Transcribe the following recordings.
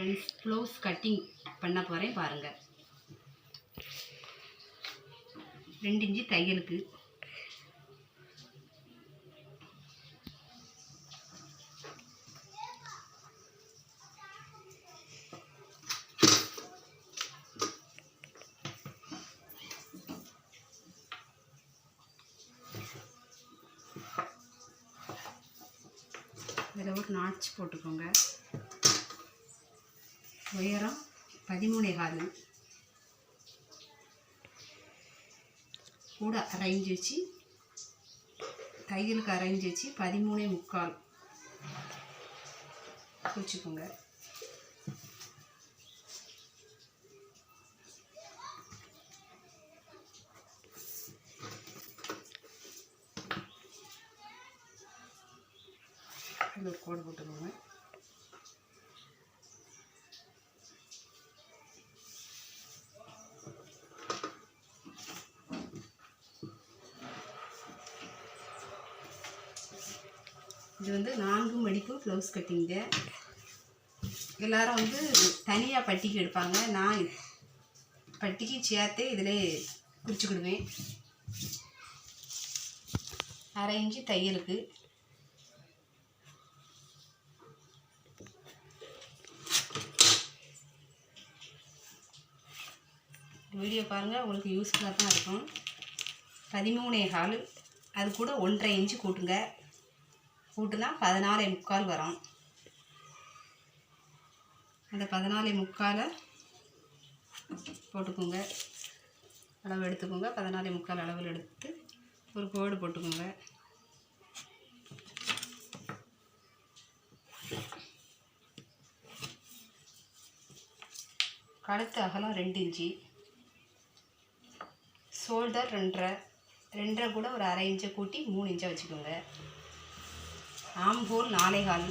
Friends close cutting பண்ண போகிறேன் பாருங்கள் ரெண்டு இன்ச்சு தையலுக்கு இதில் ஒரு நாட்ச் போட்டுக்கோங்க. உயரம் பதிமூணே கால். கூட அரைஞ்சு வச்சு தையலுக்கு அரைஞ்சு வச்சு பதிமூணே முக்கால். வச்சுக்கோங்க அதில் ஒரு கோடு போட்டுக்கோங்க. இது வந்து நான்கு மடிப்பு ப்ளவுஸ் கட்டிங்க எல்லாரும் வந்து தனியாக பட்டிக்கு எடுப்பாங்க. நான் பட்டிக்கு சேர்த்தே இதில் குறிச்சுக்கிடுவேன். அரை இன்ச்சு தையலுக்கு வீடியோ பாருங்கள் உங்களுக்கு யூஸ்ஃபுல்லாக தான் இருக்கும். பதிமூணே ஹாலு அது கூட ஒன்றரை இன்ச்சு கூட்டுங்க. கூட்டுனா பதினாலே முக்கால் வரும். அந்த பதினாலே முக்காலை போட்டுக்கோங்க. அளவு எடுத்துக்கோங்க. பதினாலே முக்கால் அளவில் எடுத்து ஒரு கோடு போட்டுக்கோங்க. கழுத்து அகலம் ரெண்டு இன்ச்சு. ஷோல்டர் ரெண்டரை ரெண்டரை கூட ஒரு அரை இன்ச்சை கூட்டி மூணு இன்ச்சை வச்சுக்கோங்க. ஆம்ஹோல் நாளைகால்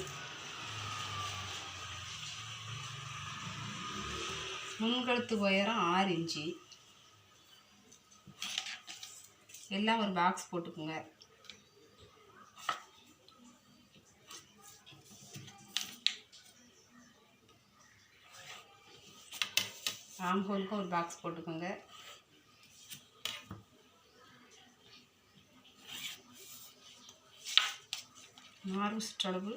முன்கழுத்து உயரம் ஆறு இன்ச்சு. எல்லாம் ஒரு பாக்ஸ் போட்டுக்கோங்க. ஆம்ஹோலுக்கும் ஒரு பாக்ஸ் போட்டுக்கோங்க. மார்பு சுற்றளவு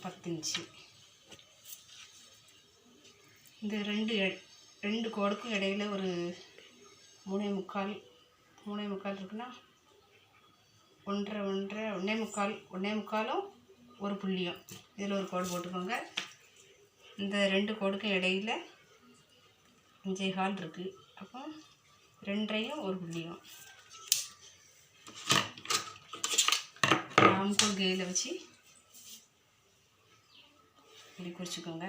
பத்து இந்த ரெண்டு எ- ரெண்டு கோடுக்கும் இடையில ஒரு மூணே முக்கால் மூணே முக்கால் இருக்குன்னா ஒன்றரை ஒன்றரை ஒன்றே முக்கால் ஒன்றே முக்காலும் ஒரு புள்ளியும். இதில் ஒரு கோடு போட்டுக்கோங்க. இந்த ரெண்டு கோடுக்கும் இடையில அஞ்சே கால் இருக்குது அப்போ ரெண்டையும் ஒரு புள்ளியும். ஆம்கோல் கேயில் வச்சு இப்படி குறிச்சிக்கோங்க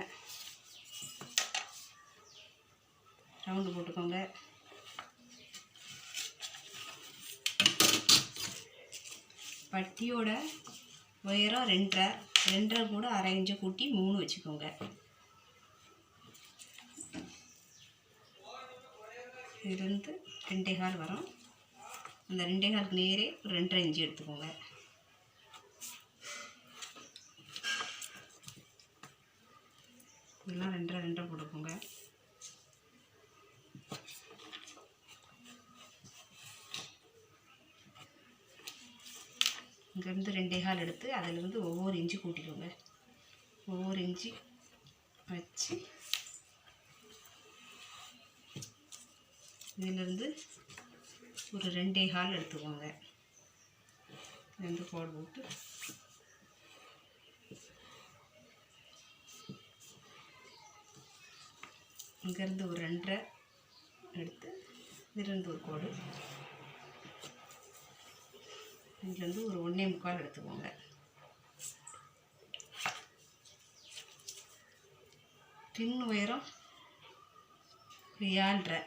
ரவுண்டு போட்டுக்கோங்க. பட்டியோட உயரம் ரெண்டரை. ரெண்டரை கூட அரை இன்ச்சு கூட்டி மூணு வச்சுக்கோங்க. இதுலேருந்து ரெண்டே கால் வரும். அந்த ரெண்டே காலுக்கு நேரே ஒரு ரெண்டரை இன்ச்சு எடுத்துக்கோங்க. இதெல்லாம் ரெண்டரை ரெண்டரை போட்டுக்கோங்க. இங்கேருந்து ரெண்டே கால் எடுத்து அதிலிருந்து ஒவ்வொரு இஞ்சி கூட்டிக்கோங்க. ஒவ்வொரு இஞ்சி வச்சு இதிலிருந்து ஒரு ரெண்டே கால் எடுத்துக்கோங்க. ரெண்டு கோடு போட்டு இங்கேருந்து ஒரு ரெண்டரை எடுத்து இதுலேருந்து ஒரு கோடு. இதுலேருந்து ஒரு ஒன்றே முக்கால் எடுத்துக்கோங்க. டின் உயரம் ஏழரை. ஏழ்ரை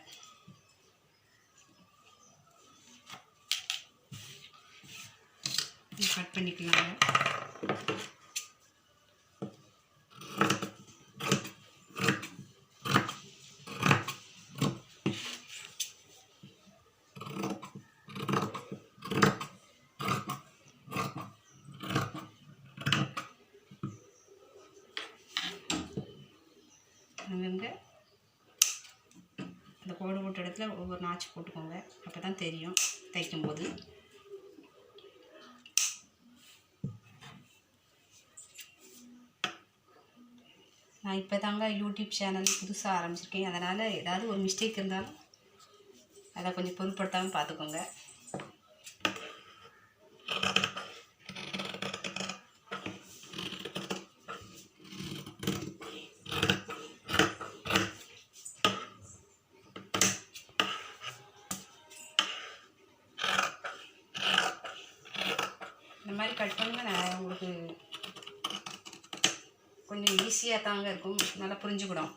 கட் பண்ணிக்கலாங்க. அங்கங்கே இந்த கோடு போட்ட இடத்துல ஒவ்வொரு நாச்சு போட்டுக்கோங்க. அப்போ தான் தெரியும் தைக்கும்போது. நான் இப்போ தாங்க யூடியூப் சேனல் புதுசாக ஆரம்பிச்சிருக்கேன். அதனால் ஏதாவது ஒரு மிஸ்டேக் இருந்தாலும் அதை கொஞ்சம் பொருட்படுத்தாமல் பார்த்துக்கோங்க. மாதிரி கட் பண்ணுங்க நான் உங்களுக்கு கொஞ்சம் ஈஸியாக தாங்க இருக்கும். நல்லா புரிஞ்சுக்கிடும்.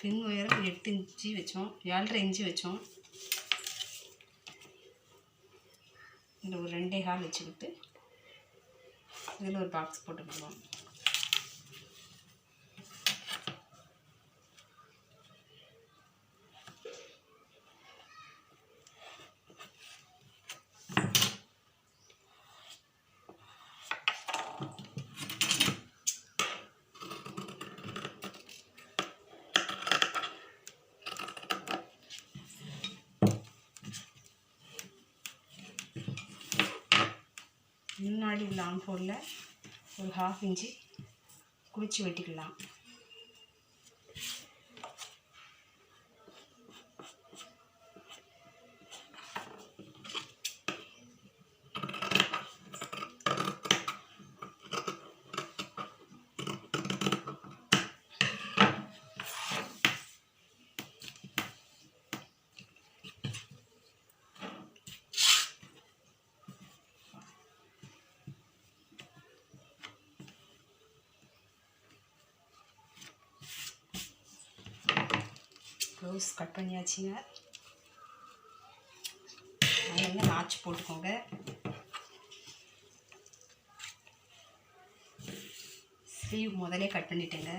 பின் உயரம் எட்டு இன்ச்சு வச்சோம். ஏழரை இன்ச்சு வச்சோம். இதில் ஒரு ரெண்டே கால் வச்சுக்கிட்டு இதில் ஒரு பாக்ஸ் போட்டுக்கிடுவோம் முன்னாடி உள்ள ஆம்போலில் ஒரு ஹாஃப் இன்ச்சு குளிச்சு வெட்டிக்கலாம். ப்ளவுஸ் கட் பண்ணியாச்சுங்க அங்கங்கே நாச்சு போட்டுக்கோங்க. ஸ்லீவ் முதலே கட் பண்ணிட்டேங்க.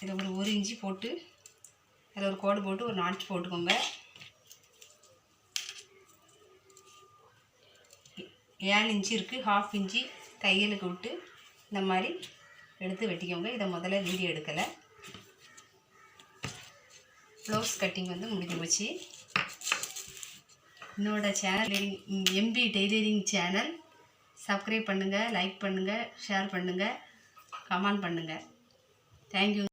இதில் ஒரு ஒரு இன்ச்சு போட்டு அதில் ஒரு கோடு போட்டு ஒரு நாச்சு போட்டுக்கோங்க. ஏழு இன்ச்சு இருக்குது ஹாஃப் இன்ச்சு தையலுக்கு விட்டு இந்த மாதிரி எடுத்து வெட்டிக்கோங்க. இதை முதல்ல வீடியோ எடுக்கலை. ப்ளவுஸ் கட்டிங் வந்து முடிஞ்சு போச்சு. என்னோடய channel MB tailoring channel. Subscribe பண்ணுங்கள் லைக் பண்ணுங்கள் ஷேர் பண்ணுங்கள் கமெண்ட் பண்ணுங்கள் தேங்க்யூ